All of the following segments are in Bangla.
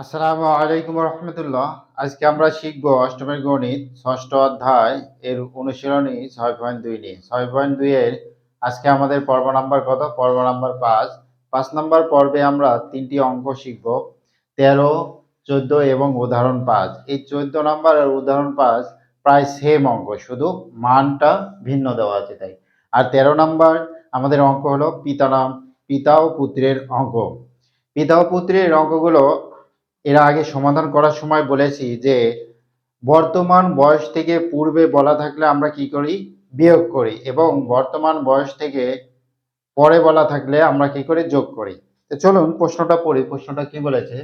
আসসালামু আলাইকুম রহমতুল্লাহ। আজকে আমরা শিখব অষ্টমের গণিত, ষষ্ঠ অধ্যায় এর অনুশীলনী ছয় পয়েন্ট দুই নিয়ে। ছয় পয়েন্ট দুই এর আজকে আমাদের পর্ব নাম্বার কত? পর্ব নাম্বার পাঁচ। পাঁচ নাম্বার পর্বে আমরা তিনটি অঙ্ক শিখব। তেরো, চোদ্দ এবং উদাহরণ পাঁচ। এই চোদ্দ নাম্বার আর উদাহরণ পাঁচ প্রায় সেম অঙ্ক, শুধু মানটা ভিন্ন দেওয়া আছে তাই। আর তেরো নাম্বার আমাদের অঙ্ক হলো পিতা নাম, পিতা ও পুত্রের অঙ্ক। পিতা ও পুত্রের অঙ্কগুলো এর আগে সমাধান করার সময় বলেছি যে, বর্তমান বয়স থেকে পূর্বে বলা থাকলে আমরা কি করি? বিয়োগ করি এবং বর্তমান বয়স থেকে পরে বলা থাকলে আমরা কি করি? যোগ করি। তো চলুন প্রশ্নটা পড়ি। প্রশ্নটা কি বলেছে?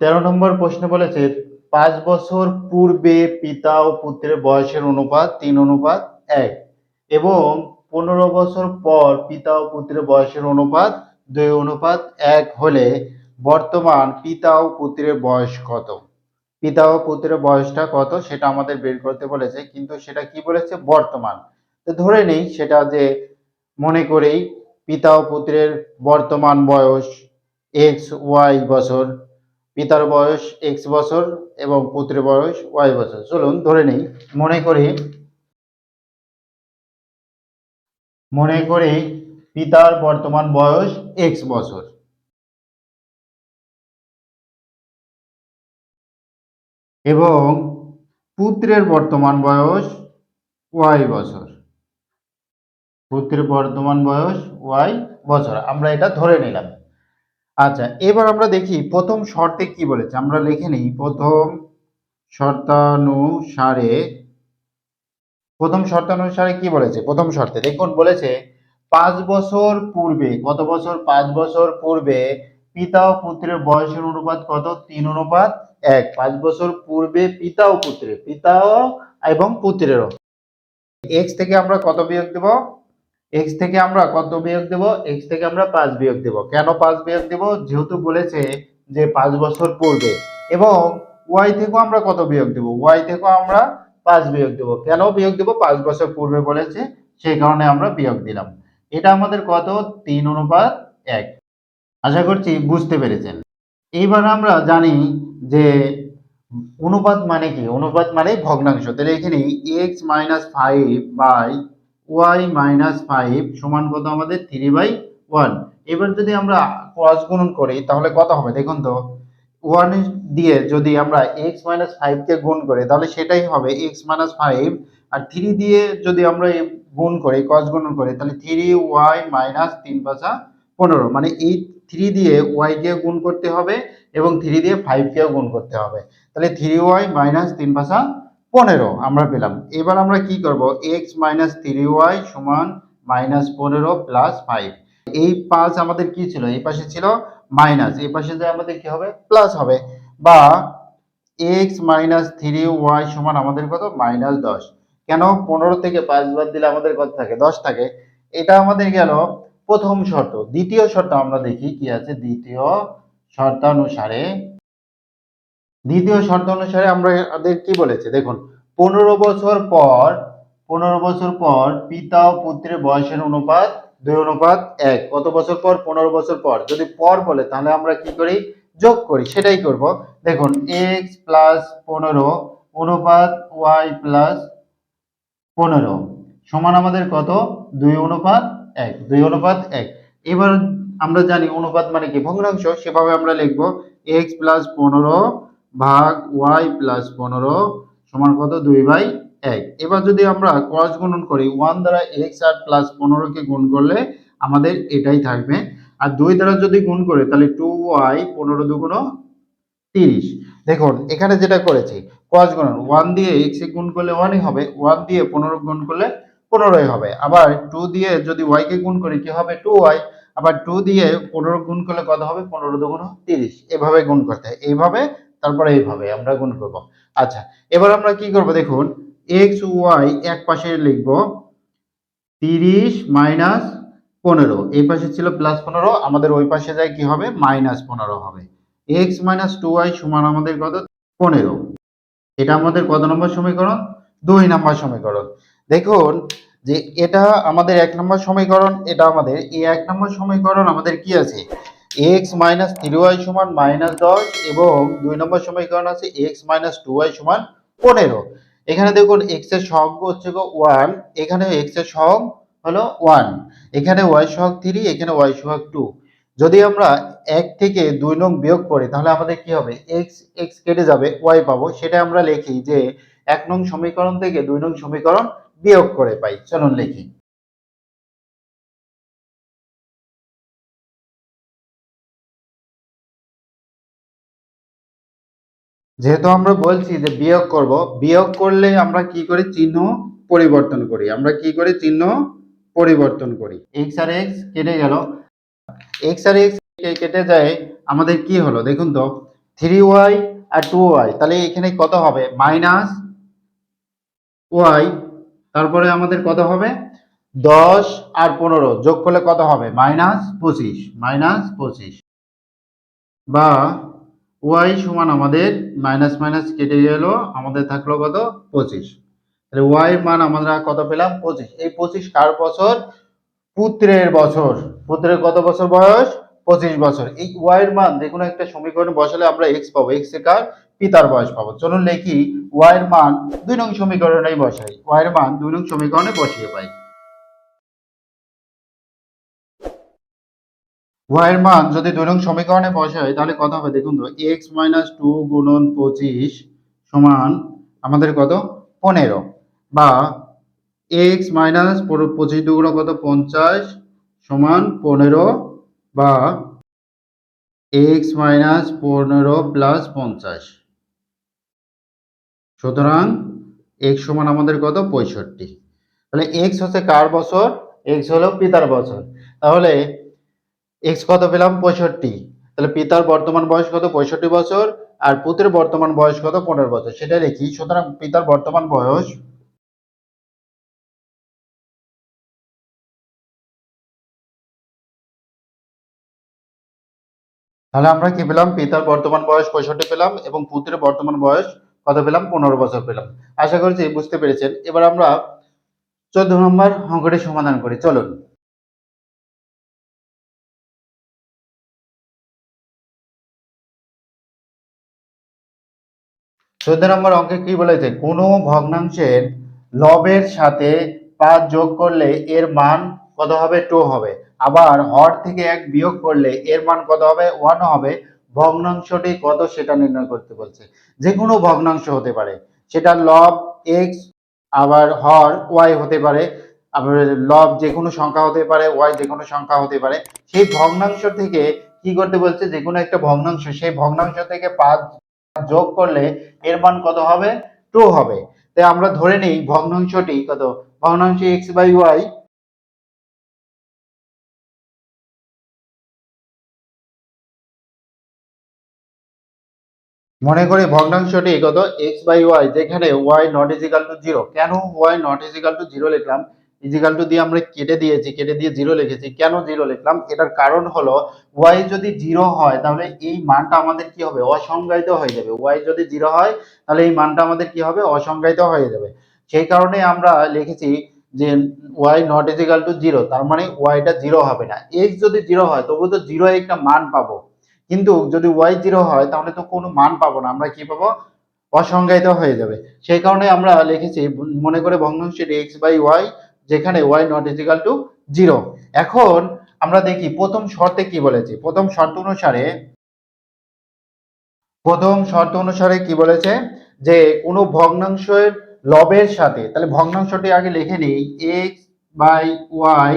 তেরো নম্বর প্রশ্ন বলেছে, পাঁচ বছর পূর্বে পিতা ও পুত্রের বয়সের অনুপাত তিন অনুপাত এক এবং পনেরো বছর পর পিতা ও পুত্রের বয়সের অনুপাত দুই অনুপাত এক হলে বর্তমান পিতা ও পুত্রের বয়স কত? পিতা ও পুত্রের বয়সটা কত? সেটা আমাদের বের করতে বলেছে, কিন্তু সেটা কি বলেছে? বর্তমান। তো ধরে নেই সেটা যে মনে করেই পিতা ও পুত্রের বর্তমান বয়স এক্স ওয়াই বছর, পিতার বয়স এক্স বছর এবং পুত্রের বয়স ওয়াই বছর। চলুন ধরে নেই, মনে করি মনে করি পিতার বর্তমান বয়স এক্স বছর। এবং পুত্রের বর্তমান বয়স ওয়াই বছর। পুত্রের বর্তমান বয়স ওয়াই বছর। আমরা এটা ধরে নিলাম। আচ্ছা এবার আমরা দেখি প্রথম শর্তে কি বলেছে। আমরা লিখে নিই, প্রথম শর্তানুসারে প্রথম শর্তানুসারে কি বলেছে? প্রথম শর্তে দেখুন, বলেছে, পাঁচ বছর পূর্বে, কত বছর? পাঁচ বছর পূর্বে পিতা ও পুত্রের বয়সের অনুপাত কত? তিন অনুপাত এক, পাঁচ বছর পূর্বে পিতা ও পুত্রের, পিতা এবং পুত্রেরও। এক্স থেকে আমরা কত বিয়োগ দেব? এক্স থেকে আমরা কত বিয়োগ দেব? এক্স থেকে আমরা পাঁচ বিয়োগ দেব। কেন পাঁচ বিয়োগ দেব? যেহেতু বলেছে যে পাঁচ বছর পূর্বে। এবং ওয়াই থেকেও আমরা কত বিয়োগ দেব? ওয়াই থেকেও আমরা পাঁচ বিয়োগ দেব। কেন বিয়োগ দেব? পাঁচ বছর পূর্বে বলেছে, সেই কারণে আমরা বিয়োগ দিলাম। এটা আমাদের কত? তিন অনুপাত এক। আশা করছি বুঝতে পেরেছেন। এইবার আমরা জানি যে অনুপাত মানে কি? অনুপাত মানে ভগ্নাংশ। তাহলে এখানে x minus five by y minus five সমান কত আমাদের? থ্রি বাই ওয়ান এবার যদি আমরা ক্রস গুণন করি, তাহলে কত হবে? দেখুন তো ওয়ান দিয়ে যদি আমরা এক্স মাইনাস ফাইভকে গুণ করি, তাহলে সেটাই হবে এক্স মাইনাস ফাইভ আর থ্রি দিয়ে যদি আমরা গুণ করি ক্রস গুণন করি, তাহলে থ্রি ওয়াই মাইনাস তিন পাঁচা পনেরো। মানে এই থ্রি দিয়ে ওয়াই কে গুণ করতে হবে এবং থ্রি দিয়ে ফাইভ কেও গুণ করতে হবে। তাহলে থ্রি ওয়াই মাইনাস তিন পাঁচা পনেরো আমরা পেলাম। এবার আমরা কি করব? এক্স মাইনাস থ্রি ওয়াই সমান মাইনাস পনেরো প্লাস ফাইভ এই পাঁচ আমাদের কি ছিল? এই পাশে ছিল মাইনাস এই পাশে যে আমাদের কি হবে? প্লাস হবে। বা এক্স মাইনাস থ্রি ওয়াই সমান আমাদের কত? মাইনাস দশ। কেন? পনেরো থেকে পাঁচ বাদ দিলে আমাদের কত থাকে? দশ থাকে। এটা আমাদের গেল প্রথম শর্ত। দ্বিতীয় শর্ত আমরা দেখি কি আছে? দ্বিতীয় শর্তানুসারে দ্বিতীয় শর্ত অনুসারে আমরা কি বলেছে? দেখুন, পনেরো বছর পর, পনেরো বছর পর পিতা ও পুত্রের বয়সের অনুপাত দুই, অনুপাত এক। কত বছর পর? পনেরো বছর পর। যদি পর বলে, তাহলে আমরা কি করি? যোগ করি, সেটাই করব। দেখুন এক্স প্লাস পনেরো, অনুপাত ওয়াই প্লাস পনেরো। সমান আমাদের কত? দুই, অনুপাত এক, দুই অনুপাত এক। এবার আমরা জানি অনুপাত মানে কি? ভগ্নাংশ, সেভাবে আমরা লিখব এক্স প্লাস পনেরো ভাগ ওয়াই প্লাস পনেরো সমান কত? দুই বাই এক। এবার যদি আমরা ক্রস গুণন করি ওয়ান দ্বারা এক্স আর প্লাস পনেরোকে গুণ করলে আমাদের এটাই থাকবে। আর দুই দ্বারা যদি গুণ করে, তাহলে টু ওয়াই পনেরো দুগুণ তিরিশ। দেখুন, এখানে যেটা করেছি ক্রস গুণন। ওয়ান দিয়ে এক্স গুণ করলে ওয়ানই হবে ওয়ান দিয়ে পনেরো গুণ করলে পনেরোই হবে। আবার টু দিয়ে যদি ওয়াই কে গুণ করি, কি হবে? টু ওয়াই আবার টু দিয়ে পনেরো গুণ করলে কত হবে? পনেরো দুগুণ তিরিশ। এভাবে গুণ করতে হয়। এইভাবে তারপরে এইভাবে আমরা গুণ করব। আচ্ছা এবার আমরা কি করব? দেখুন এক্স ওয়াই এক পাশে লিখব তিরিশ মাইনাস পনেরো। এই পাশে ছিল প্লাস পনেরো। আমাদের ওই পাশে যায় কি হবে? মাইনাস পনেরো হবে। এক্স মাইনাস টু ওয়াই সমান আমাদের কত? পনেরো। এটা আমাদের কত নম্বর সমীকরণ? দুই নম্বর সমীকরণ। দেখুন, যে এটা আমাদের এক নম্বর সমীকরণ, এটা আমাদের, এই এক নম্বর সমীকরণ আমাদের কি আছে? এক্স মাইনাস থ্রি ওয়াই সমান মাইনাস দশ এবং দুই নম্বর সমীকরণ আছে এক্স মাইনাস টু ওয়াই সমান পনেরো। এখানে দেখুন এক্সের সহগ হচ্ছে ওয়ান এখানে এক্সের সহগ হলো ওয়ান এখানে ওয়াই সহগ থ্রি এখানে ওয়াই সহগ টু যদি আমরা এক থেকে দুই নং বিয়োগ করি, তাহলে আমাদের কি হবে? এক্স এক্স কেটে যাবে ওয়াই পাবো। সেটা আমরা লিখি যে এক নং সমীকরণ থেকে দুই নং সমীকরণ বিয়োগ করে পাই। চলুন লিখি। যেহেতু আমরা বলছি যে বিয়োগ করব, বিয়োগ করলে আমরা কি করি? চিহ্ন পরিবর্তন করি। আমরা কি করি? চিহ্ন পরিবর্তন করি। এক্স আর এক্স কেটে গেল। এক্স আর এক্স কেটে যায়, আমাদের কি হলো? দেখুন তো থ্রি ওয়াই আর টু ওয়াই তাহলে এখানে কত হবে? মাইনাস ওয়াই তারপরে আমাদের কত হবে? দশ আর পনেরো। যোগ করলে কত হবে? মাইনাস পঁচিশ। মাইনাস পঁচিশ। বা ওয়াই সমান আমাদের মাইনাস মাইনাস কেটে গেল, আমাদের থাকল কত? পঁচিশ। তাহলে ওয়াই মান আমরা কত পেলাম? পঁচিশ। এই পঁচিশ কার বছর? পুত্রের বছর। পুত্রের কত বছর বয়স? পঁচিশ বছর। এই ওয়াই মান যে কোনো একটা সমীকরণে বসালে আমরা এক্স পাবো। এক্সের কার? পিতার বয়স পাবো। চলুন লেখি ওয়াই এর মান দুই নং সমীকরণেই বসাই। ওয়াই এর মান দুই নং সমীকরণে বসিয়ে পাই। ওয়াই এর মান যদি দুই নং সমীকরণে বসাই, তাহলে কত হবে? দেখুন তো, এক্স মাইনাস টু গুণন পঁচিশ সমান আমাদের কত? পনেরো। বা এক্স মাইনাস পঁচিশ দুগুণ কত? পঞ্চাশ সমান পনেরো। বা এক্স মাইনাস পনেরো প্লাস পঞ্চাশ। সুতরাং এক্স সমান আমাদের কত? পঁয়ষট্টি। তাহলে এক্স হচ্ছে কার বছর? এক্স হলো পিতার বছর। তাহলে এক্স কত পেলাম? পঁয়ষট্টি। তাহলে পিতার বর্তমান বয়স কত? পঁয়ষট্টি বছর। আর পুত্রের বর্তমান বয়স কত? পনেরো বছর। সেটা লিখি। সুতরাং পিতার বর্তমান বয়স তাহলে আমরা কি পেলাম? পিতার বর্তমান বয়স পঁয়ষট্টি পেলাম এবং পুত্রের বর্তমান বয়স কত পেলাম? পনেরো বছর পেলাম। আশা করছি বুঝতে পেরেছেন। এবার আমরা চোদ্দ নম্বর অঙ্কটি সমাধান করি। চলুন। চোদ্দ নম্বর অঙ্কে কি বলেছে? কোনো ভগ্নাংশের লবের সাথে পাঁচ যোগ করলে এর মান কত হবে? টু হবে। আবার হর থেকে এক বিয়োগ করলে এর মান কত হবে? ওয়ান হবে। ভগ্নাংশটি কত সেটা নির্ণয় করতে বলছে। যে কোনো ভগ্নাংশ হতে পারে। সেটা লব এক্স আবার হর ওয়াই হতে পারে। আবার লব যে কোনো সংখ্যা হতে পারে ওয়াই যে কোনো সংখ্যা হতে পারে। সেই ভগ্নাংশ থেকে কি করতে বলছে? যে কোনো একটা ভগ্নাংশ, সেই ভগ্নাংশ থেকে পাঁচ যোগ করলে এর মান কত হবে? টু হবে। তাই আমরা ধরে নিই ভগ্নাংশটি কত? ভগ্নাংশ এক্স বাই ওয়াই মনে করি ভগ্নাংশটি কত এক্স বাই ওয়াই যেখানে y not equal to zero কেন y not equal to zero লিখলাম? ইজিক্যাল টু দিয়ে আমরা কেটে দিয়েছি, কেটে দিয়ে জিরো লিখেছি। কেন জিরো লিখলাম? এটার কারণ হলো ওয়াই যদি জিরো হয়, তাহলে এই মানটা আমাদের কি হবে? অসংজ্ঞায়িত হয়ে যাবে। ওয়াই যদি জিরো হয়, তাহলে এই মানটা আমাদের কি হবে? অসংজ্ঞায়িত হয়ে যাবে। সেই কারণে আমরা লিখেছি যে y not equal to zero তার মানে ওয়াইটা জিরো হবে না। এক্স যদি জিরো হয় তবু তো জিরো একটা মান পাবো। কিন্তু যদি ওয়াই জিরো হয়, তাহলে তো কোনো মান পাবো না। আমরা কি পাবো? অসংজ্ঞায়িত হয়ে যাবে। সেই কারণে আমরা লিখেছি, মনে করে ভগ্নাংশটি এক্স বাই ওয়াই যেখানে y not equal to zero এখন আমরা দেখি, প্রথম শর্তে কি বলেছে? প্রথম শর্ত অনুসারে, প্রথম শর্ত অনুসারে কি বলেছে? যে কোনো ভগ্নাংশের লবের সাথে, তাহলে ভগ্নাংশটি আগে লিখে নিই এক্স বাই ওয়াই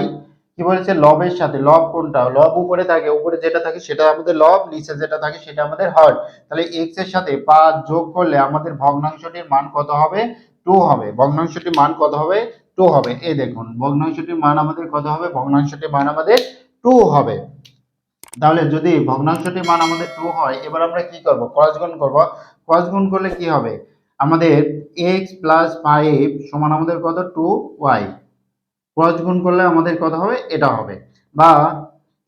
কি বলেছে? লবের সাথে। লব কোনটা? লব উপরে থাকে, উপরে যেটা থাকে সেটা আমাদের লব নিচে যেটা থাকে সেটা আমাদের হর তাহলে এক্সের সাথে পাঁচ যোগ করলে আমাদের ভগ্নাংশটির মান কত হবে? টু হবে। ভগ্নাংশটির মান কত হবে? টু হবে। এই দেখুন, ভগ্নাংশটির মান আমাদের কত হবে? ভগ্নাংশটির মান আমাদের টু হবে। তাহলে যদি ভগ্নাংশটির মান আমাদের টু হয়, এবার আমরা কি করব? ক্রস গুণ করব। ক্রস গুণ করলে কি হবে? আমাদের এক্স প্লাস ফাইভ সমান আমাদের কত? টু ওয়াই ক্রস গুণ করলে আমাদের কত হবে? এটা হবে। বা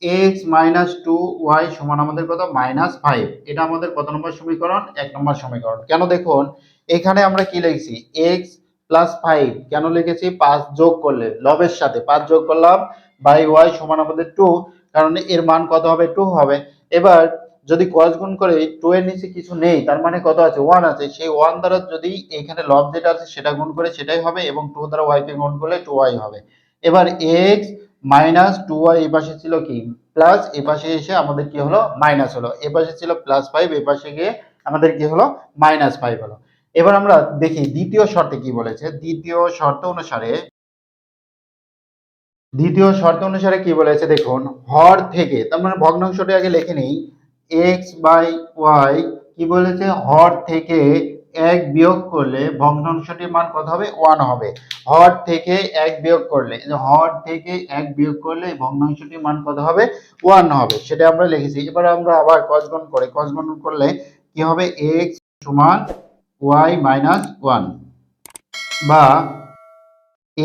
এক্স মাইনাস টু ওয়াই সমান আমাদের কত? মাইনাস ফাইভ এটা আমাদের কত নম্বর সমীকরণ? এক নম্বর সমীকরণ। কেন দেখুন, এখানে আমরা কি লিখছি? এক্স প্লাস ফাইভ কেন লিখেছি? পাঁচ যোগ করলে, লবের সাথে। পাঁচ যোগ করলাম বাই ওয়াই সমান আমাদের টু কারণ এর মান কত হবে? টু হবে। এবার যদি ক্রস গুণ করে টু এর নিচে কিছু নেই, তার মানে কত আছে? ওয়ান আছে। সেই ওয়ান দ্বারা যদি এখানে লব যেটা আছে, সেটা গুণ করে সেটাই হবে এবং টু দ্বারা ওয়াই কে গুণ করলে টু ওয়াই হবে। এবার এক্স মাইনাস টু ওয়াই এই পাশে ছিল কি? প্লাস এ পাশে এসে আমাদের কি হলো? মাইনাস হলো। এ পাশে ছিল প্লাস ফাইভ এ পাশে গিয়ে আমাদের কি হলো? মাইনাস ফাইভ হলো। এবার আমরা দেখি দ্বিতীয় শর্তে কি বলেছে? দ্বিতীয় শর্ত অনুসারে, দ্বিতীয় শর্ত অনুসারে কি বলেছে? দেখুন, হর থেকে, তার মানে ভগ্নাংশটি আগে লিখে নেই এক্স বাই ওয়াই কি বলেছে? হর থেকে এক বিয়োগ করলে ভগ্নাংশটির মান কত হবে? ওয়ান হবে। হর থেকে এক বিয়োগ করলে হর থেকে এক বিয়োগ করলে ভগ্নাংশটির মান কত হবে? ওয়ান হবে। সেটা আমরা লিখেছি। এবার আমরা আবার কসগণ করে। কসগণ করলে কি হবে? এক্স সমান ওয়াই মাইনাস ওয়ান বা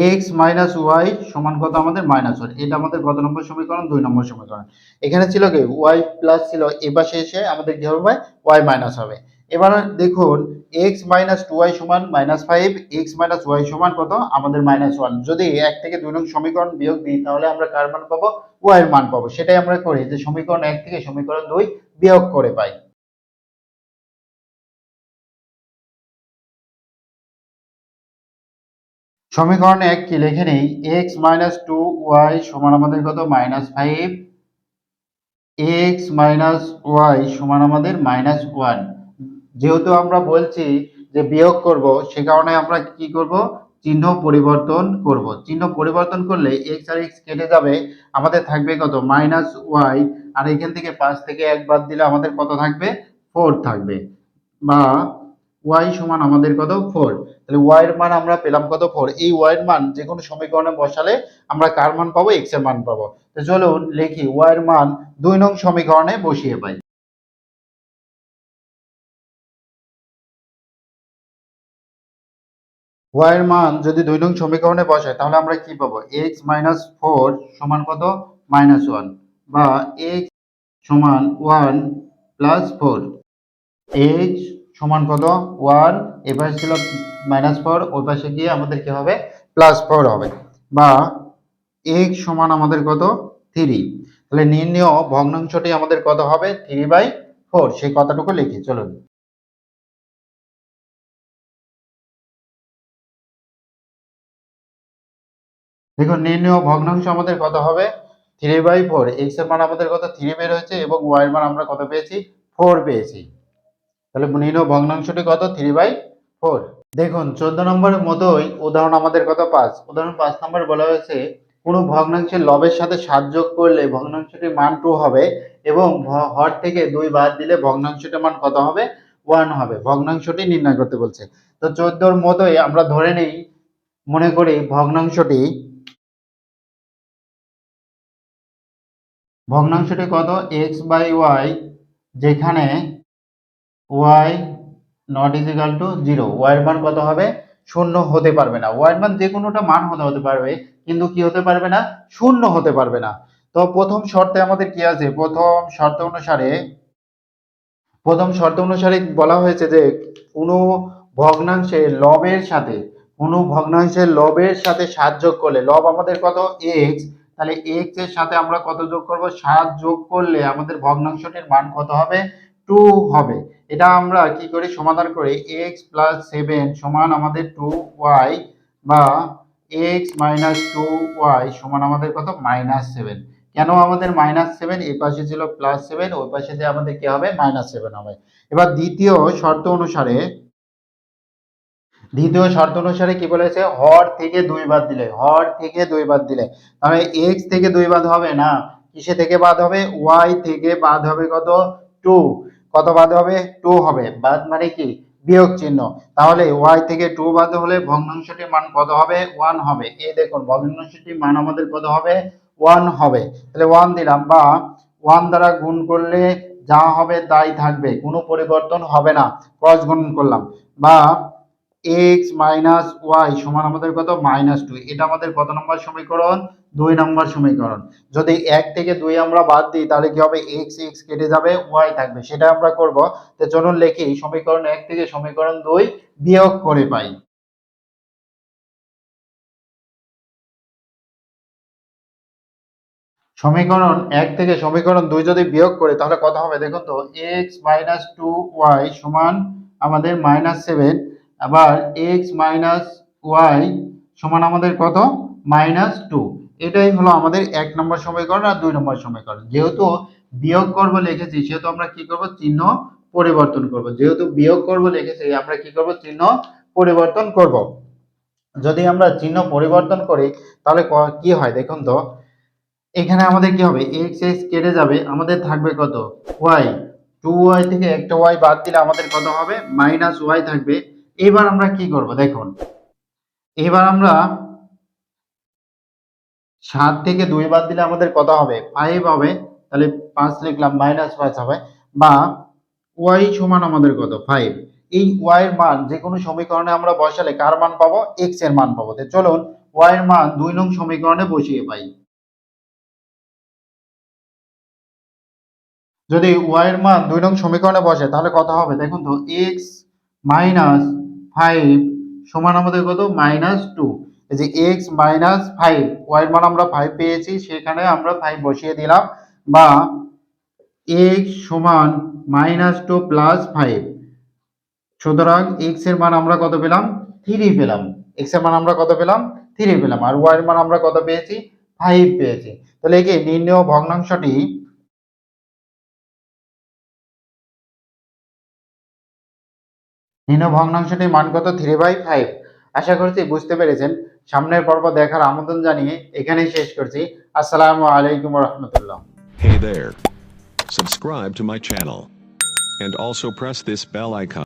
এক্স মাইনাস ওয়াই সমান কত আমাদের? মাইনাস ওয়ান এটা আমাদের কত নম্বর সমীকরণ? দুই নম্বর সমীকরণ। এখানে ছিল কি? ওয়াই প্লাস ছিল এ পাশে এসে আমাদের কি হবে ওয়াই মাইনাস হবে। এবার দেখুন এক্স মাইনাস টু ওয়াই সমান minus five x minus y সমান কত? আমাদের মাইনাস ওয়ান যদি এক থেকে দুই নং সমীকরণ বিয়োগ দিই, তাহলে আমরা কার মান পাবো? ওয়াই এর মান পাবো। সেটাই আমরা করি যে সমীকরণ এক থেকে সমীকরণ দুই বিয়োগ করে পাই। সমীকরণ কি লিখে নেই? এক্স মাইনাস টু ওয়াই সমান আমাদের কত? Minus five x minus y সমান আমাদের মাইনাস ওয়ান যেহেতু আমরা বলছি যে বিয়োগ করব, সে কারণে আমরা কি করব? চিহ্ন পরিবর্তন করব। চিহ্ন পরিবর্তন করলে এক্স আর এক্স কেটে যাবে। আমাদের থাকবে কত? মাইনাস ওয়াই আর এখান থেকে পাঁচ থেকে এক বাদ দিলে আমাদের কত থাকবে? ফোর থাকবে। বা ওয়াই সমান আমাদের কত? ফোর তাহলে ওয়াই এর মান আমরা পেলাম কত? ফোর এই ওয়াই এর মান যে কোনো সমীকরণে বসালে আমরা কার মান পাবো? এক্সের মান পাবো। তো চলুন লিখি ওয়াই এর মান দুই নং সমীকরণে বসিয়ে পাই। ওয়াই এর মান যদি দুই নং সমীকরণে বসাই তাহলে আমরা কি পাবো? এক্স মাইনাস ফোর সমান কত? মাইনাস ওয়ান বা এক্স সমান ওয়ান প্লাস ফোর এক্স সমান কত? ওয়ান এবার ছিল মাইনাস ফোর ওই পাশে গিয়ে আমাদের কি হবে? প্লাস ফোর হবে। বা এক্স সমান আমাদের কত? থ্রি তাহলে নির্ণয় ভগ্নাংশটি আমাদের কত হবে? থ্রি বাই ফোর সেই কথাটুকু লিখি, চলুন। দেখুন, নির্ণয় ভগ্নাংশ আমাদের কত হবে? থ্রি বাই ফোর এক্সের মান আমাদের কত? থ্রি বের হয়েছে এবং ওয়াই এর মান আমরা কত পেয়েছি? ফোর পেয়েছি। তাহলে নির্ণয় ভগ্নাংশটি কত? থ্রি বাই ফোর দেখুন, চোদ্দ নম্বরের মতোই উদাহরণ আমাদের কত? পাঁচ। উদাহরণ পাঁচ নম্বর বলা হয়েছে, কোনো ভগ্নাংশের লবের সাথে সাত যোগ করলে ভগ্নাংশটির মান টু হবে এবং হর থেকে দুই বাদ দিলে ভগ্নাংশটির মান কত হবে? ওয়ান হবে। ভগ্নাংশটি নির্ণয় করতে বলছে। তো চোদ্দোর মতোই আমরা ধরে নেই, মনে করি ভগ্নাংশটি ভগ্নাংশটি কত? এক্স বাই ওয়াই যেখানে y not equal to zero y এর মান কত হবে? শূন্য হতে পারবে না। ওয়াই এর মান যে কোনোটা মান হতে হতে পারবে, কিন্তু কি হতে পারবে না? শূন্য হতে পারবে না। তো প্রথম শর্তে আমাদের কি আছে? প্রথম শর্ত অনুসারে, প্রথম শর্ত অনুসারে বলা হয়েছে যে কোনো ভগ্নাংশে লবের সাথে, কোনো ভগ্নাংশের লবের সাথে সাত যোগ করলে, লব আমাদের কত? এক্স তাহলে এক্সের সাথে আমরা কত যোগ করব? সাত যোগ করলে আমাদের ভগ্নাংশটির মান কত হবে? টু হবে। এটা আমরা কি করি? সমাধান করি এক্স প্লাস সেভেন সমান আমাদের টু ওয়াই বা এক্স মাইনাস টু ওয়াই সমান আমাদের কত? মাইনাস সেভেন কেন আমাদের মাইনাস সেভেন এই পাশে ছিল প্লাস সেভেন ওই পাশে যে আমাদের কি হবে? মাইনাস সেভেন হবে। এবার দ্বিতীয় শর্ত অনুসারে, দ্বিতীয় শর্ত অনুসারে কি বলেছে? হর থেকে দুই বাদ দিলে, হর থেকে দুই বাদ দিলে। তাহলে এক্স থেকে দুই বাদ হবে না। কিসে থেকে বাদ হবে? ওয়াই থেকে বাদ হবে কত? টু কত বাদ হবে? টু হবে। বাদ মানে কি? বিয়োগ চিহ্ন। তাহলে ওয়াই থেকে টু বাদ হলে ভগ্নাংশটির মান কত হবে? ওয়ান হবে। এই দেখুন, ভগ্নাংশটির মান আমাদের কত হবে? ওয়ান হবে। তাহলে ওয়ান দিলাম বা ওয়ান দ্বারা গুণ করলে যা হবে তাই থাকবে। কোনো পরিবর্তন হবে না। ক্রস গুণ করলাম। বা এক্স মাইনাস ওয়াই সমান আমাদের কত? মাইনাস টু এটা আমাদের কত নম্বর সমীকরণ? দুই নম্বর সমীকরণ। যদি এক থেকে দুই আমরা বাদ দিই, তাহলে কি হবে? এক্স এক্স কেটে যাবে ওয়াই থাকবে। সেটা আমরা করব। তো চলুন লিখি, সমীকরণ এক থেকে সমীকরণ দুই বিয়োগ করে পাই। সমীকরণ এক থেকে সমীকরণ দুই যদি বিয়োগ করে, তাহলে কত হবে? দেখুন তো এক্স মাইনাস টু ওয়াই সমান আমাদের মাইনাস সেভেন আবার এক্স মাইনাস ওয়াই সমান আমাদের কত? মাইনাস টু এটাই হলো আমাদের এক নম্বর সমীকরণ আর দুই নম্বর সমীকরণ। যেহেতু বিয়োগ করব লিখেছি, সেহেতু আমরা কি করব? চিহ্ন পরিবর্তন করব। যেহেতু বিয়োগ করব লিখেছি, আমরা কি করব? চিহ্ন পরিবর্তন করব। যদি আমরা চিহ্ন পরিবর্তন করি, তাহলে কি হয়? দেখুন তো, এখানে আমাদের কি হবে? এক্স এক্স কেটে যাবে, আমাদের থাকবে কত? ওয়াই টু ওয়াই থেকে একটা ওয়াই বাদ দিলে আমাদের কত হবে? মাইনাস ওয়াই থাকবে। এবার আমরা কি করব? দেখুন, এবার আমরা সাত থেকে দুই বাদ দিলে আমাদের কত হবে? ফাইভ হবে। তাহলে পাঁচ লিখলাম মাইনাস পাঁচ হবে। বা ওয়াই সমান আমাদের কত? ফাইভ এই ওয়াই এর মান যে কোনো সমীকরণে আমরা বসালে কার মান পাবো? এক্সের মান পাবো। চলুন ওয়াই এর মান দুই নং সমীকরণে বসিয়ে পাই। যদি ওয়াই এর মান দুই নং সমীকরণে বসে, তাহলে কত হবে? দেখুন তো এক্স মাইনাস ফাইভ সমান আমাদের কত? মাইনাস টু যে এক্স মাইনাস ফাইভ ওয়াই মান আমরা ফাইভ পেয়েছি, সেখানে আমরা ফাইভ বসিয়ে দিলাম। বা এক্স সমান মাইনাস টু প্লাস ফাইভ সুতরাং এক্সের মান আমরা কত পেলাম? থ্রি পেলাম। এক্সের মান আমরা কত পেলাম? থ্রি পেলাম। আর ওয়াই এর মান আমরা কত পেয়েছি? ফাইভ পেয়েছি। তাহলে কি নির্ণয় ভগ্নাংশটি নিম্ন ভগ্নাংশটির মান কত? থ্রি বাই ফাইভ আশা করছি বুঝতে পেরেছেন। সামনের পর্ব দেখার আমন্ত্রণ জানিয়ে এখানেই শেষ করছি আসসালামু আলাইকুম রহমতুল্লাহ Hey there. Subscribe to my channel. And also press this bell icon.